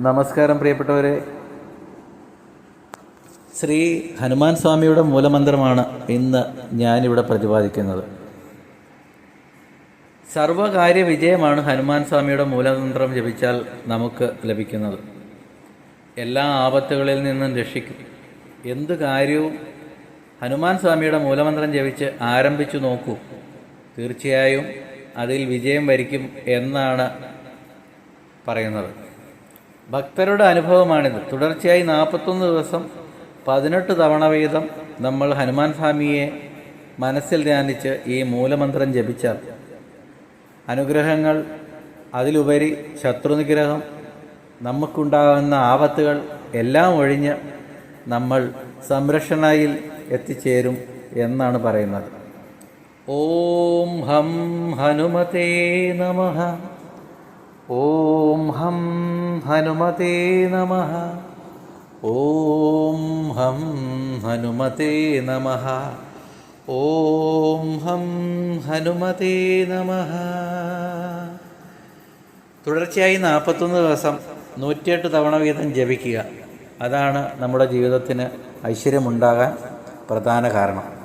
നമസ്കാരം പ്രിയപ്പെട്ടവരെ. ശ്രീ ഹനുമാൻ സ്വാമിയുടെ മൂലമന്ത്രമാണ് ഇന്ന് ഞാനിവിടെ പ്രതിപാദിക്കുന്നത്. സർവകാര്യ വിജയമാണ് ഹനുമാൻ സ്വാമിയുടെ മൂലമന്ത്രം ജപിച്ചാൽ നമുക്ക് ലഭിക്കുന്നത്. എല്ലാ ആപത്തുകളിൽ നിന്നും രക്ഷിക്കും. എന്ത് കാര്യവും ഹനുമാൻ സ്വാമിയുടെ മൂലമന്ത്രം ജപിച്ച് ആരംഭിച്ചു നോക്കൂ. തീർച്ചയായും അതിൽ വിജയം വരിക്കും എന്നാണ് പറയുന്നത്. ഭക്തരുടെ അനുഭവമാണിത്. തുടർച്ചയായി നാൽപ്പത്തൊന്ന് ദിവസം പതിനെട്ട് തവണ വീതം നമ്മൾ ഹനുമാൻ സ്വാമിയെ മനസ്സിൽ ധ്യാനിച്ച് ഈ മൂലമന്ത്രം ജപിച്ചാൽ. അനുഗ്രഹങ്ങൾ അതിലുപരി ശത്രുനിഗ്രഹം നമുക്കുണ്ടാകുന്ന ആപത്തുകൾ എല്ലാം ഒഴിഞ്ഞ് നമ്മൾ സംരക്ഷണയിൽ എത്തിച്ചേരും എന്നാണ് പറയുന്നത്. ഓം ഹം ഹനുമതേ നമ. ഓം ഹം ഹനുമതേ നമ ഓം ഹം ഹനുമതേ നമ ഓം ഹം ഹനുമതേ നമ തുടർച്ചയായി നാൽപ്പത്തൊന്ന് ദിവസം നൂറ്റിയെട്ട് തവണ വീതം ജപിക്കുക. അതാണ് നമ്മുടെ ജീവിതത്തിന് ഐശ്വര്യമുണ്ടാകാൻ പ്രധാന കാരണം.